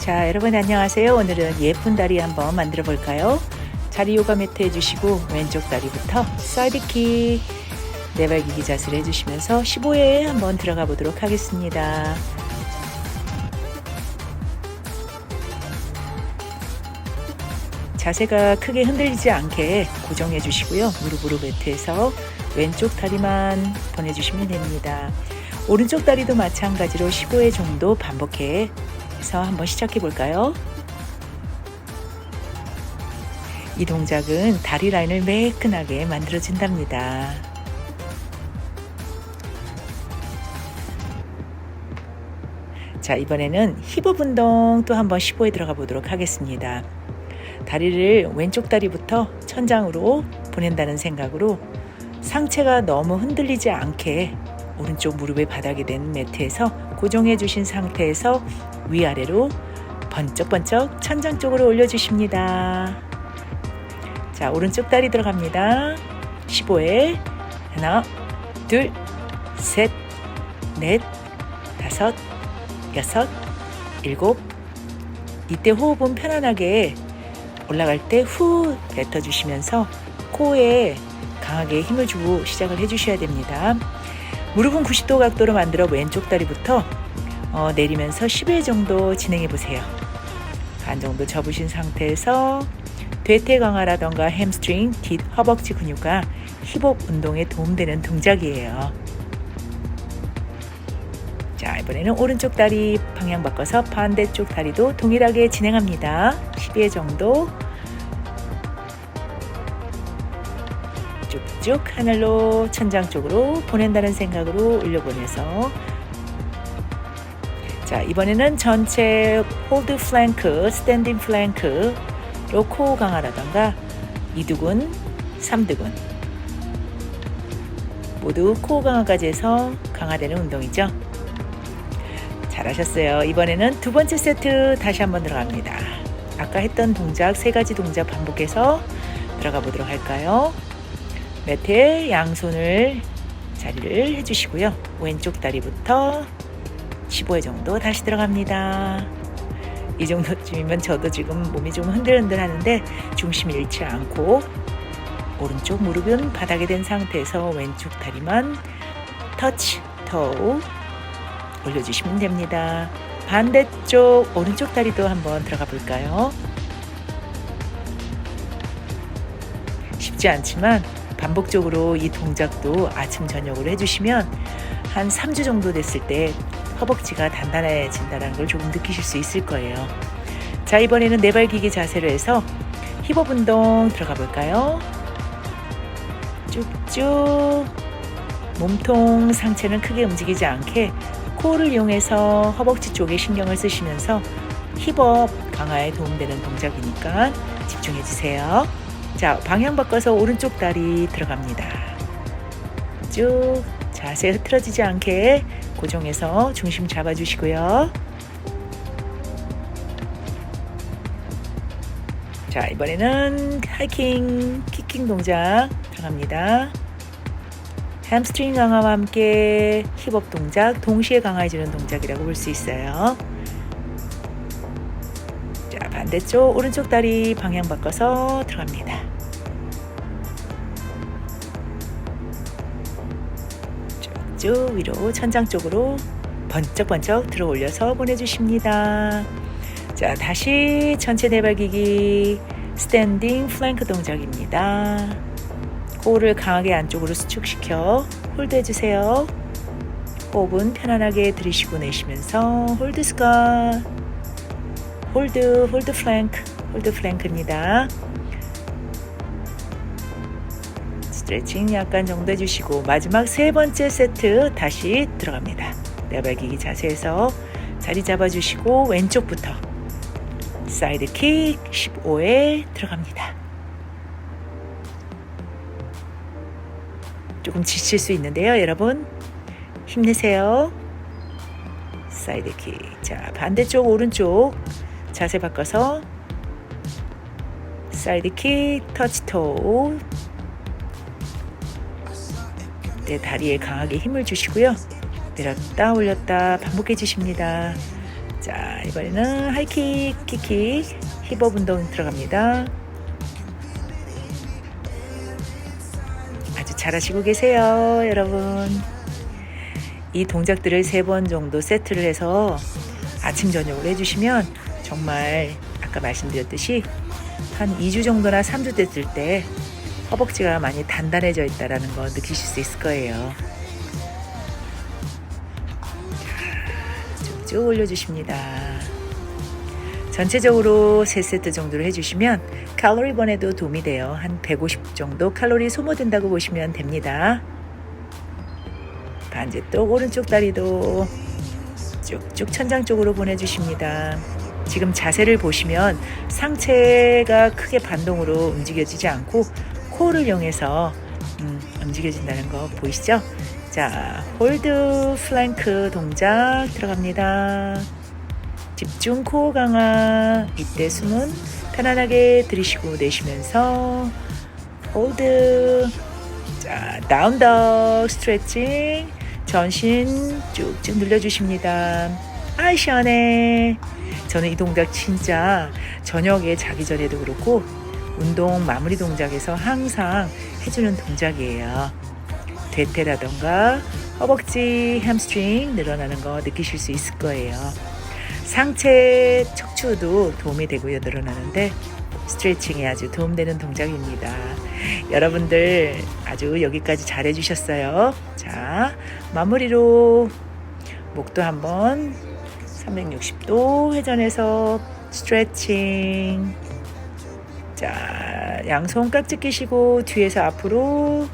자, 여러분 안녕하세요. 오늘은 예쁜 다리 한번 만들어 볼까요? 자리 요가 매트 해주시고 왼쪽 다리부터 사이드킥 네발기기 자세를 해주시면서 15회 한번 들어가 보도록 하겠습니다. 자세가 크게 흔들리지 않게 고정해 주시고요. 무릎으로 매트에서 왼쪽 다리만 보내주시면 됩니다. 오른쪽 다리도 마찬가지로 15회 정도 반복해 서 한번 시작해 볼까요? 이 동작은 다리 라인을 매끈하게 만들어 준답니다. 자, 이번에는 힙업 운동 또 한번 15에 들어가 보도록 하겠습니다. 다리를 왼쪽 다리부터 천장으로 보낸다는 생각으로 상체가 너무 흔들리지 않게 오른쪽 무릎에 바닥이 된 매트에서 고정해 주신 상태에서 위아래로 번쩍번쩍 천장 쪽으로 올려주십니다. 자, 오른쪽 다리 들어갑니다. 15에 하나, 둘, 셋, 넷, 다섯, 여섯, 일곱. 이때 호흡은 편안하게 올라갈 때 후 뱉어주시면서 코에 강하게 힘을 주고 시작을 해주셔야 됩니다. 무릎은 90도 각도로 만들어 왼쪽 다리부터 어, 내리면서 10회 정도 진행해 보세요. 반 정도 접으신 상태에서 대퇴 강화라던가 햄스트링, 뒷 허벅지 근육과 힙업 운동에 도움되는 동작이에요. 자, 이번에는 오른쪽 다리 방향 바꿔서 반대쪽 다리도 동일하게 진행합니다. 12회 정도 쭉쭉 하늘로 천장 쪽으로 보낸다는 생각으로 올려보내서 자 이번에는 전체 홀드 플랭크, 스탠딩 플랭크로 코 강화라던가 이두근, 삼두근 모두 코 강화까지 해서 강화되는 운동이죠. 잘하셨어요. 이번에는 두 번째 세트 다시 한번 들어갑니다. 아까 했던 동작 세 가지 동작 반복해서 들어가 보도록 할까요? 매트에 양손을 자리를 해주시고요. 왼쪽 다리부터 15회 정도 다시 들어갑니다. 이 정도쯤이면 저도 지금 몸이 좀 흔들흔들 하는데 중심을 잃지 않고 오른쪽 무릎은 바닥에 댄 상태에서 왼쪽 다리만 터치, 토우 올려주시면 됩니다. 반대쪽 오른쪽 다리도 한번 들어가 볼까요? 쉽지 않지만 반복적으로 이 동작도 아침 저녁으로 해주시면 한 3주 정도 됐을 때 허벅지가 단단해진다는 걸 조금 느끼실 수 있을 거예요. 자 이번에는 네발기기 자세로 해서 힙업 운동 들어가 볼까요? 쭉쭉 몸통 상체는 크게 움직이지 않게 코를 이용해서 허벅지 쪽에 신경을 쓰시면서 힙업 강화에 도움되는 동작이니까 집중해 주세요. 자, 방향 바꿔서 오른쪽 다리 들어갑니다. 쭉 자세 흐트러지지 않게 고정해서 중심 잡아주시고요. 자, 이번에는 하이킹, 키킹 동작 들어갑니다. 햄스트링 강화와 함께 힙업 동작 동시에 강화해주는 동작이라고 볼 수 있어요. 자, 반대쪽 오른쪽 다리 방향 바꿔서 들어갑니다. 쭉쭉 위로 천장 쪽으로 번쩍번쩍 들어 올려서 보내주십니다. 자, 다시 전체 내발기기 스탠딩 플랭크 동작입니다. 코를 강하게 안쪽으로 수축시켜 홀드 해주세요. 호흡은 편안하게 들이쉬고 내쉬면서 홀드 스컷 홀드 홀드 플랭크 홀드 플랭크입니다. 스트레칭 약간 정도 해주시고 마지막 세 번째 세트 다시 들어갑니다. 내발기기 자세에서 자리 잡아주시고 왼쪽부터 사이드 킥 15에 들어갑니다. 조금 지칠 수 있는데요, 여러분. 힘내세요. 사이드 킥. 자, 반대쪽 오른쪽 자세 바꿔서 사이드 킥, 터치 토우. 내 다리에 강하게 힘을 주시고요. 내렸다 올렸다 반복해 주십니다. 자, 이번에는 하이킥, 킥킥, 힙업 운동 들어갑니다. 아주 잘하시고 계세요, 여러분. 이 동작들을 세 번 정도 세트를 해서 아침, 저녁으로 해주시면 정말 아까 말씀드렸듯이 한 2주 정도나 3주 됐을 때 허벅지가 많이 단단해져 있다는 거 느끼실 수 있을 거예요. 자, 쭉쭉 올려주십니다. 전체적으로 3세트 정도를 해주시면 칼로리 번에도 도움이 돼요. 한 150 정도 칼로리 소모된다고 보시면 됩니다. 반대쪽 오른쪽 다리도 쭉쭉 천장 쪽으로 보내주십니다. 지금 자세를 보시면 상체가 크게 반동으로 움직여지지 않고 코를 이용해서 음, 움직여진다는 거 보이시죠? 자, 홀드 플랭크 동작 들어갑니다. 집중 코어 강화. 이때 숨은 편안하게 들이쉬고 내쉬면서 홀드. 자, 다운덕 스트레칭. 전신 쭉쭉 늘려주십니다. 아이 시원해. 저는 이 동작 진짜 저녁에 자기 전에도 그렇고 운동 마무리 동작에서 항상 해주는 동작이에요. 대퇴라던가 허벅지, 햄스트링 늘어나는 거 느끼실 수 있을 거예요. 상체 척추도 도움이 되고요, 늘어나는데 스트레칭에 아주 도움되는 동작입니다. 여러분들 아주 여기까지 잘 해주셨어요. 자, 마무리로 목도 한번 360도 회전해서 스트레칭. 자, 양손 깍지 끼시고 뒤에서 앞으로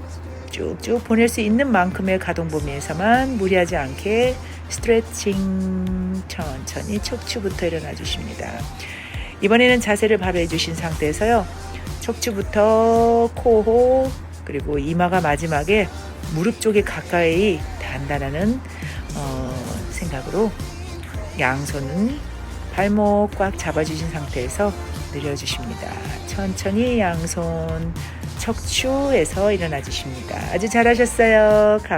쭉쭉 보낼 수 있는 만큼의 가동 범위에서만 무리하지 않게 스트레칭 천천히 척추부터 일어나 주십니다. 이번에는 자세를 바로 해주신 상태에서요. 척추부터 코호 그리고 이마가 마지막에 무릎 쪽에 가까이 단단하는 어, 생각으로 양손은 발목 꽉 잡아주신 상태에서 늘려주십니다. 천천히 양손 척추에서 일어나 주십니다. 아주 잘하셨어요. 감